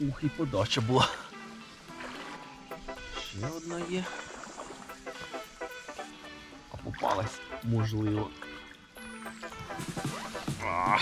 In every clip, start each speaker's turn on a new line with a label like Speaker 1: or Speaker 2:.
Speaker 1: Ух, і подача була. Ще одна є. А попалась, можливо. А.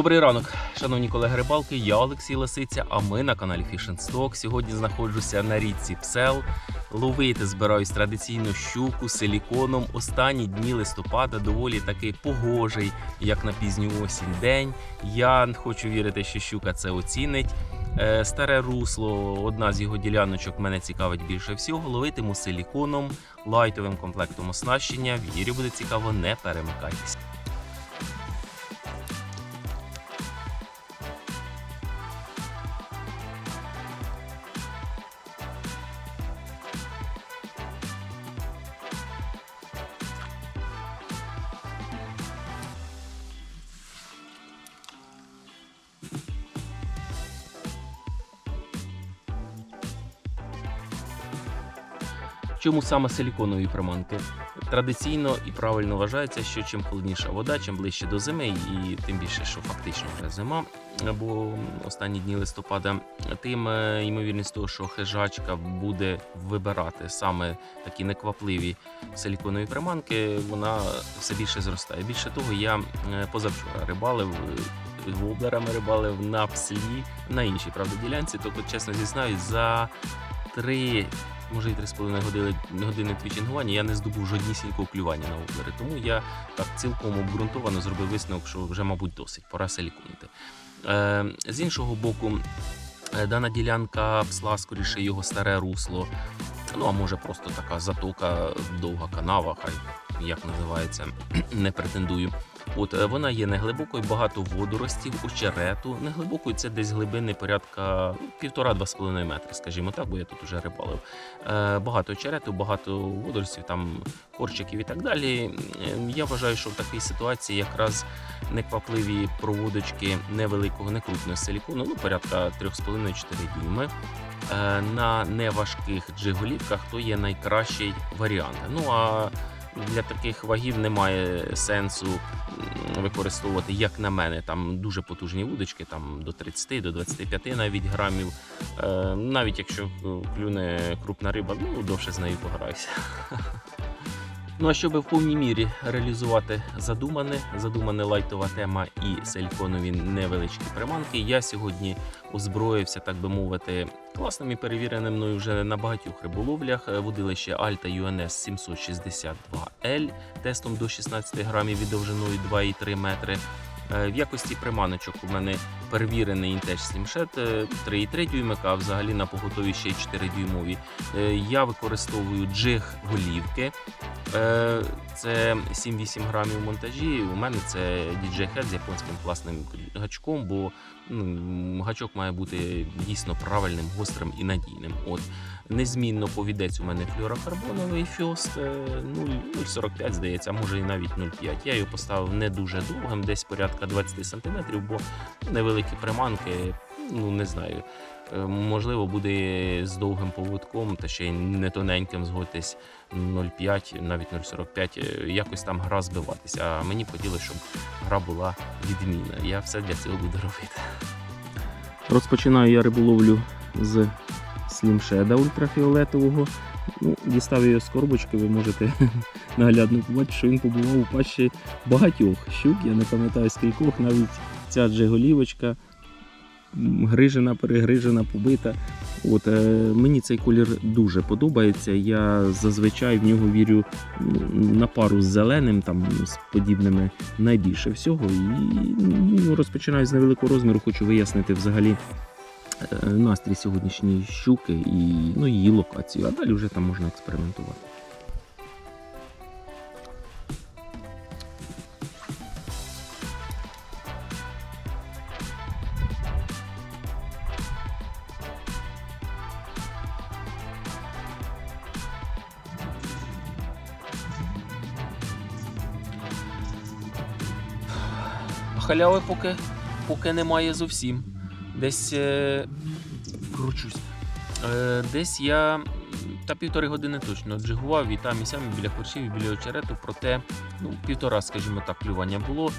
Speaker 1: Добрий ранок, шановні колеги рибалки. Я Олексій Лисиця, а ми на каналі Fish. Сьогодні знаходжуся на річці Псел. Ловити збираюсь традиційно щуку силіконом. Останні дні листопада доволі таки погожий, як на пізню осінь день. Я хочу вірити, що щука це оцінить. Е, Старе русло, одна з його діляночок мене цікавить більше всього. Ловитиму силіконом, лайтовим комплектом оснащення. Вірю, буде цікаво, не перемикайтесь. Чому саме силіконові приманки? Традиційно і правильно вважається, що чим холодніша вода, чим ближче до зими, і тим більше, що фактично вже зима, бо останні дні листопада, тим е, ймовірність того, що хижачка буде вибирати саме такі неквапливі силіконові приманки, вона все більше зростає. Більше того, я е, позавчора рибалив. е, Воблерами рибалив на пслі на іншій правда ділянці. Тобто, чесно зізнаюсь, за три може і 3,5 години, години твічингування, я не здобув жоднісінького клювання на воблери. Тому я так цілком обґрунтовано зробив висновок, що вже, мабуть, досить, пора селікунити. Е, з іншого боку, е, дана ділянка псла, скоріше його старе русло. Ну, а може просто така затока, довга канава, хай як називається, не претендую. От е, вона є неглибокою, багато водоростів, очерету. Неглибокою це десь глибини порядка півтора-два з половиною метри, скажімо так, бо я тут вже рибалив. Е, Багато очерету, багато водоростів, там корчиків і так далі. Е, Я вважаю, що в такій ситуації якраз неквапливі проводочки невеликого, некрупного силікону, ну порядка 3,5-4 дюйми. На неважких джиголівках то є найкращий варіант. Ну а для таких вагів немає сенсу використовувати, як на мене, там дуже потужні вудочки, там до 30 до 25 навіть грамів. Е, навіть якщо клюне крупна риба, ну довше з нею пограюся. Ну а щоб в повній мірі реалізувати задумане, задумане лайтова тема і силіконові невеличкі приманки, я сьогодні озброївся, так би мовити, класним і перевіреним мною вже на багатьох риболовлях. Водилище Alta UNS 762L тестом до 16 грамів і довжиною 2,3 метри. Е, В якості приманочок у мене перевірений Slimshed е, 3,3 дюймика, а взагалі на поготові ще й 4 дюймові. Е, Я використовую джиг голівки. Е, Це 7-8 грамів монтажі. У мене це DJ Head з японським класним гачком, бо ну, гачок має бути дійсно правильним, гострим і надійним. От незмінно повідець у мене флюорокарбоновий фьост е, 0,45, здається, може і навіть 0,5. Я його поставив не дуже довгим, десь порядка 20 см, бо невеликі приманки, ну не знаю. е, Можливо, буде з довгим поводком та ще й не тоненьким згодитись 0,5, навіть 0,45, е, якось там гра збиватися. А мені хотілося, щоб гра була відмінна. Я все для цього буду робити. Розпочинаю я риболовлю з слімшеда ультрафіолетового. Ну, дістав його з коробочки, ви можете наглядно побачити, що він побував у пащі багатьох щук. Я не пам'ятаю скількох, навіть ця джеголівочка грижена, перегрижена, побита. От, е, мені цей колір дуже подобається. Я зазвичай в нього вірю ну, на пару з зеленим, там з подібними найбільше всього. І ну, розпочинаю з невеликого розміру, хочу вияснити взагалі е, настрій сьогоднішньої щуки і ну, її локацію, а далі вже там можна експериментувати. Халяви поки, поки немає зовсім. Десь е, кручусь. Е, десь я та півтори години точно джигував і там і сям біля корчів, і біля очерету. Проте ну, півтора, скажімо так, клювання було.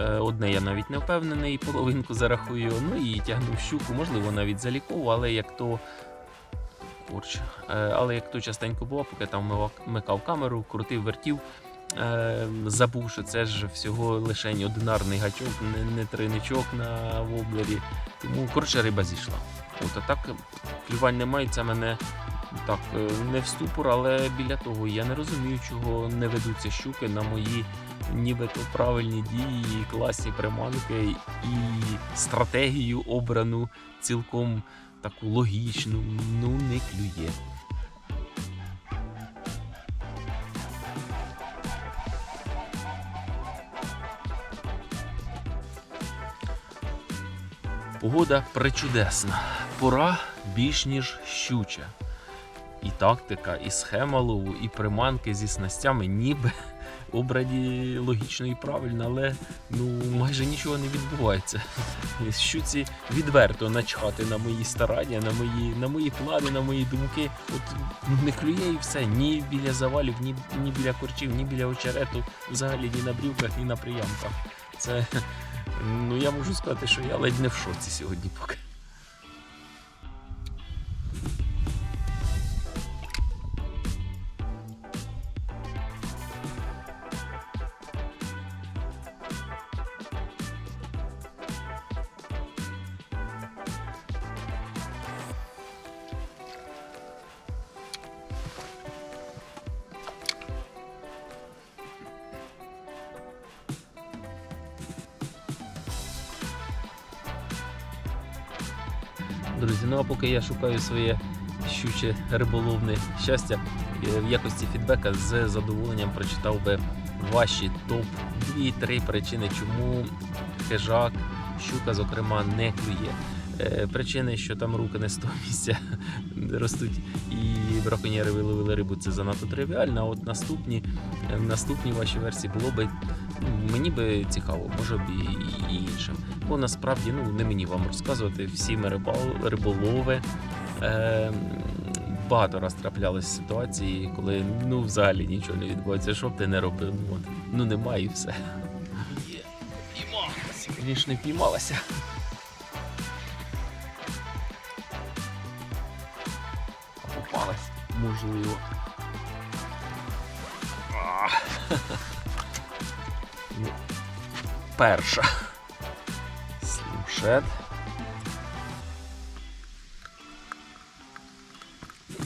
Speaker 1: Е, одне я навіть не впевнений, половинку зарахую. Ну і тягнув щуку, можливо, навіть залікову, але як то. Корч. Е, але як то частенько було, поки там вмикав камеру, крутив, вертів. Е, забув, що це ж всього лише одинарний гачок, не, триничок на воблері. Тому коротше риба зійшла. От а так клювань немає, це мене так е, не в ступор, але біля того я не розумію, чого не ведуться щуки на мої нібито правильні дії, класні приманки і стратегію обрану цілком таку логічну. Ну не клює. Погода причудесна. Пора більш ніж щуча. І тактика, і схема лову, і приманки зі снастями ніби обрані логічно і правильно, але ну майже нічого не відбувається. Щуці відверто начхати на мої старання, на мої, на мої плани, на мої думки. От ну, не клює і все. Ні біля завалів, ні, ні біля корчів, ні біля очерету, взагалі ні на брівках, ні на приямках. Це ну я можу сказати, що я ледь не в шоці сьогодні поки. Друзі, ну а поки я шукаю своє щуче риболовне щастя, е, в якості фідбека з задоволенням прочитав би ваші топ 2-3 причини, чому хижак, щука, зокрема, не клює. Е, Причини, що там руки не з того місця ростуть і браконьєри виловили рибу, це занадто тривіально. А от наступні, е, наступні ваші версії було би ну, мені би цікаво, може б і, іншим. Бо насправді ну, не мені вам розказувати, всі ми рибал, риболови. Е, багато раз траплялися ситуації, коли ну взагалі нічого не відбувається. Що б ти не робив? Ну, от, ну немає і все. Є, піймалася. Звісно, піймалася. Можливо. Ну, перша. Слімшет.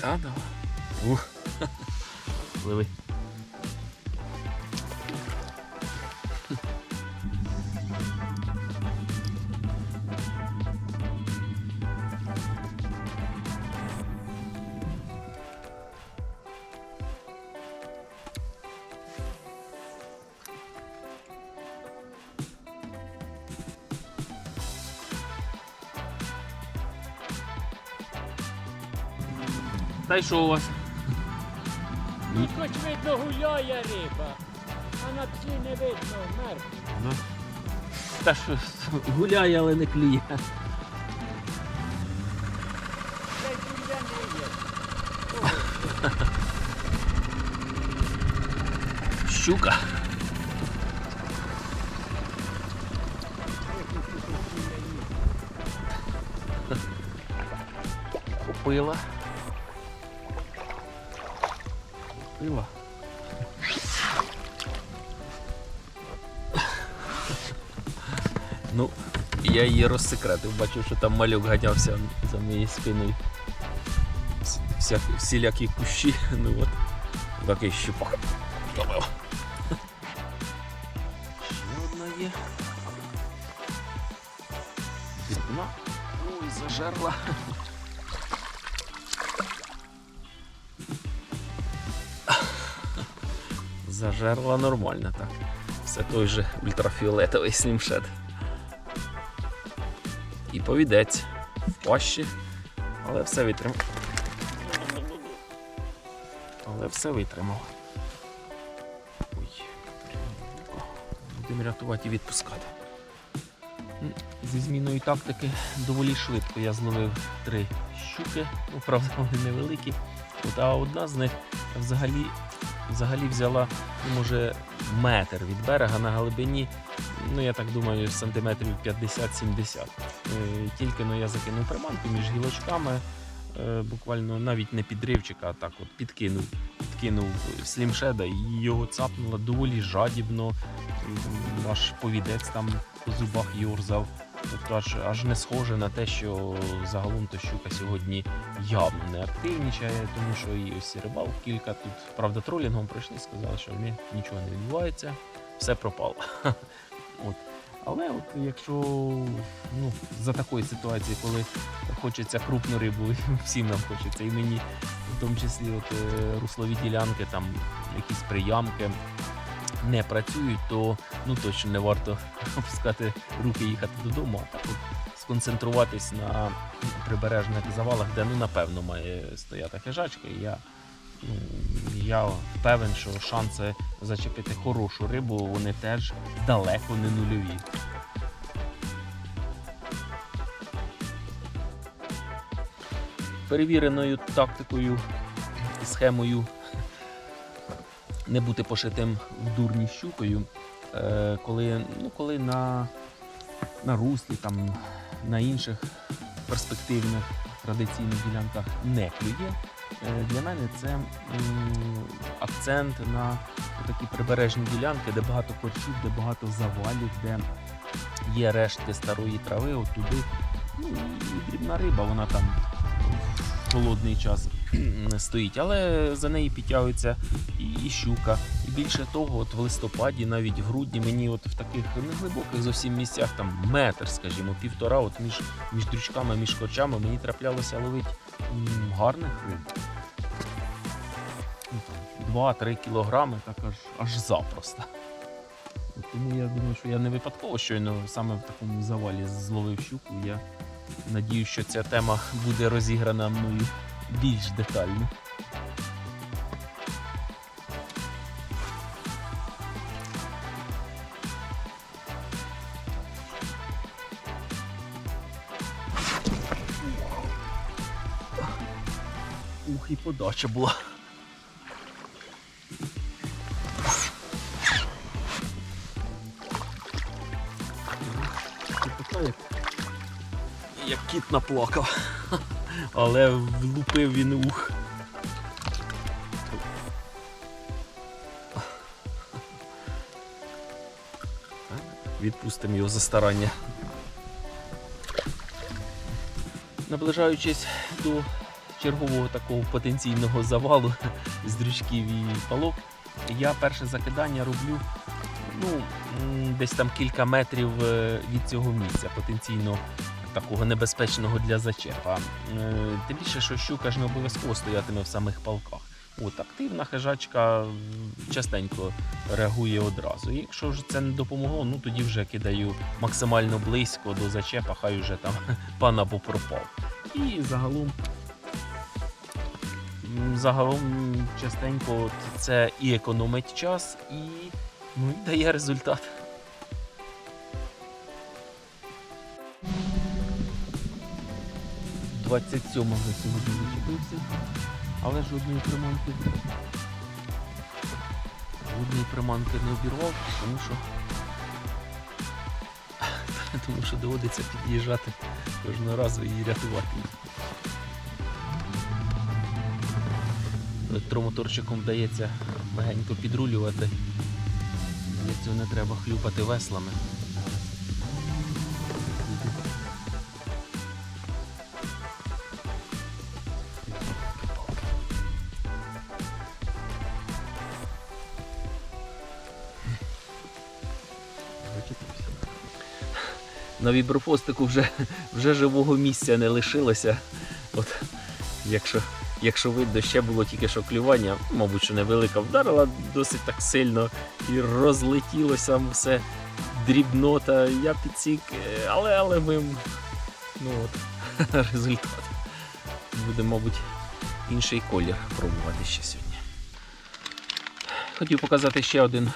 Speaker 1: Та-да. Ух. Пливи. Та й що у вас?
Speaker 2: Ну, хоч видно гуляє риба, а на псі не видно, мертва.
Speaker 1: Та що гуляє, але не клює.
Speaker 2: Це гуля не є.
Speaker 1: Щука. Купила. Я її розсекретив, бачив, що там малюк ганявся за моєю спиною. всяк, всілякі кущі. Ну от, такий щупак. Добив. Ще одна є. Вона. Ой, зажерла. Зажерла нормально так. Все той же ультрафіолетовий слімшед. І повідець в пащі, але все витримав. Але все витримав. Ой. Будемо рятувати і відпускати. Зі зміною тактики доволі швидко я зловив три щуки, ну, правда, вони невеликі. А одна з них взагалі, взагалі взяла, ну, може, метр від берега на глибині, ну я так думаю, сантиметрів 50-70. Е, Тільки ну, я закинув приманку між гілочками, е, буквально навіть не підривчик, а так от підкинув, підкинув слімшеда і його цапнуло доволі жадібно, аж повідець там по зубах йорзав. Тобто аж, аж не схоже на те, що загалом то щука сьогодні явно не активнічає, тому що і ось рибал кілька тут, правда, тролінгом прийшли, сказали, що ні, нічого не відбувається, все пропало. От. Але от якщо ну, за такої ситуації, коли хочеться крупну рибу, всім нам хочеться, і мені в тому числі от, е, руслові ділянки, там якісь приямки не працюють, то ну точно не варто опускати руки їхати додому, а так от сконцентруватись на прибережних завалах, де ну напевно має стояти хижачка. І я, ну, я певен, що шанси зачепити хорошу рибу вони теж далеко не нульові. Перевіреною тактикою і схемою не бути пошитим в дурні щукою, е, коли, ну, коли на, на руслі, там, на інших перспективних традиційних ділянках не клює. Е, Для мене це акцент на такі прибережні ділянки, де багато корчів, де багато завалів, де є рештки старої трави, от туди. Ну, дрібна риба, вона там в холодний час стоїть, але за неї підтягується і, щука. І більше того, от в листопаді, навіть в грудні, мені от в таких неглибоких зовсім місцях, там метр, скажімо, півтора, от між, між дрючками, між корчами, мені траплялося ловити гарних риб. Ну, 2-3 кілограми, так аж, аж запросто. Тому я думаю, що я не випадково щойно саме в такому завалі зловив щуку. Я надію, що ця тема буде розіграна мною більш детально. Ух, і подача була. Кіт наплакав. Але влупив він ух. Відпустимо його за старання. Наближаючись до чергового такого потенційного завалу з дрючків і палок, я перше закидання роблю ну, десь там кілька метрів е, від цього місця, потенційно такого небезпечного для зачепа. Е, Тим більше, що щука ж не обов'язково стоятиме в самих палках. От активна хижачка частенько реагує одразу. Якщо ж це не допомогло, ну тоді вже кидаю максимально близько до зачепа, хай уже там пан або пропав. І загалом. Загалом частенько це і економить час, і ну, і дає результат. Двадцять сьомого сьогодні зачепився, але жодної приманки. Жодної приманки не обірвав, тому що тому що доводиться під'їжджати кожного разу і рятувати. Електромоторчиком вдається легенько підрулювати. Для цього не треба хлюпати веслами. На віброфостику вже, вже живого місця не лишилося. От, якщо, якщо видно, ще було тільки що клювання, мабуть, що невелика, вдарила досить так сильно і розлетілося все дрібнота. Я підсік, е, але, але ми. Ну от, результат. Буде, мабуть, інший колір пробувати ще сьогодні. Хотів показати ще один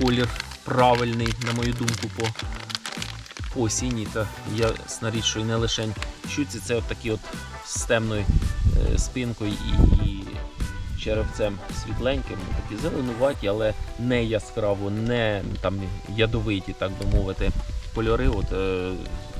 Speaker 1: колір правильний, на мою думку, по, по осінній. Та ясна річ, що і не лише щуці, це от такі от з темною е, спинкою і черевцем світленьким, такі зеленуваті, але не яскраво, не там ядовиті, так би мовити, кольори. От, е,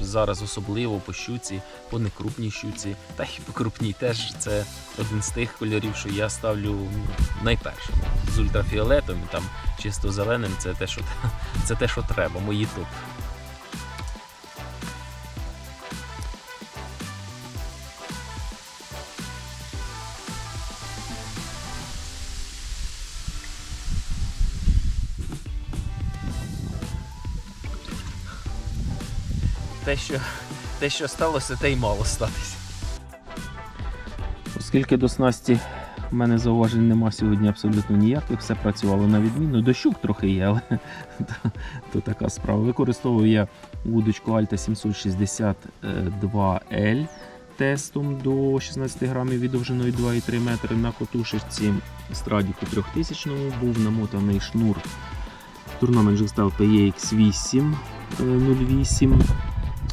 Speaker 1: зараз особливо по щуці, по некрупній щуці, та й по крупній теж це один з тих кольорів, що я ставлю ну, найпершим. З ультрафіолетом і там чисто зеленим це те, що, це те, що треба, мої топ. Те, що, те, що сталося, те й мало статися. Оскільки до снасті в мене зауважень нема сьогодні абсолютно ніяких, все працювало на відміну. Дощук трохи є, але то, то така справа. Використовую я вудочку Alta 762L тестом до 16 грамів і довжиною 2,3 метри на котушечці Страдіку 3000 був намотаний шнур Tournament Jigstyle PX8 08.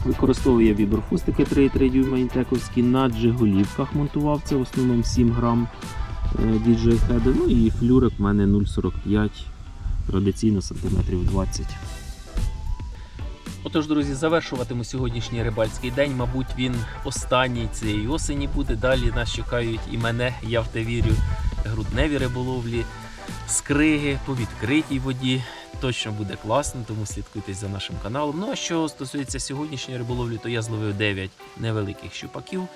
Speaker 1: Використовую я віброфустики 3,3 дюйма інтековські на джиголівках монтував це в основному 7 грам е, DJ Head. Ну і флюрик в мене 0,45 традиційно сантиметрів 20. Отож, друзі, завершуватиму сьогоднішній рибальський день. Мабуть, він останній цієї осені буде. Далі нас чекають і мене, я в те вірю, грудневі риболовлі, скриги по відкритій воді. Точно буде класно, тому слідкуйте за нашим каналом. Ну а що стосується сьогоднішньої риболовлі, то я зловив 9 невеликих щупаків.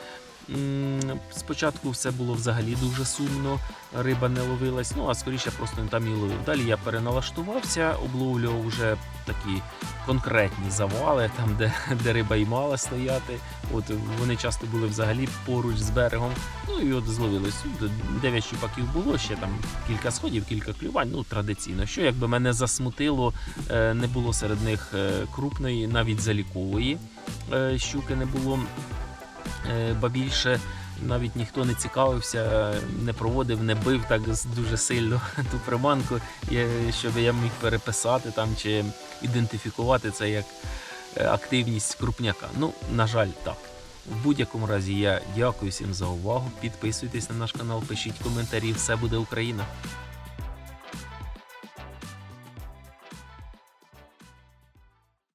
Speaker 1: Спочатку все було взагалі дуже сумно, риба не ловилась, ну а скоріше просто не там і ловив. Далі я переналаштувався, обловлював вже такі конкретні завали, там, де, де риба і мала стояти. От вони часто були взагалі поруч з берегом. Ну і от зловилось. 9 щупаків було, ще там кілька сходів, кілька клювань. Ну, традиційно. Що якби мене засмутило, е, не було серед них е, крупної, навіть залікової е, щуки не було. Е, Ба більше навіть ніхто не цікавився, не проводив, не бив так дуже сильно ту приманку, щоб я міг переписати там чи ідентифікувати це як е, активність крупняка. Ну, на жаль, так. В будь-якому разі я дякую всім за увагу. Підписуйтесь на наш канал, пишіть коментарі. Все буде Україна.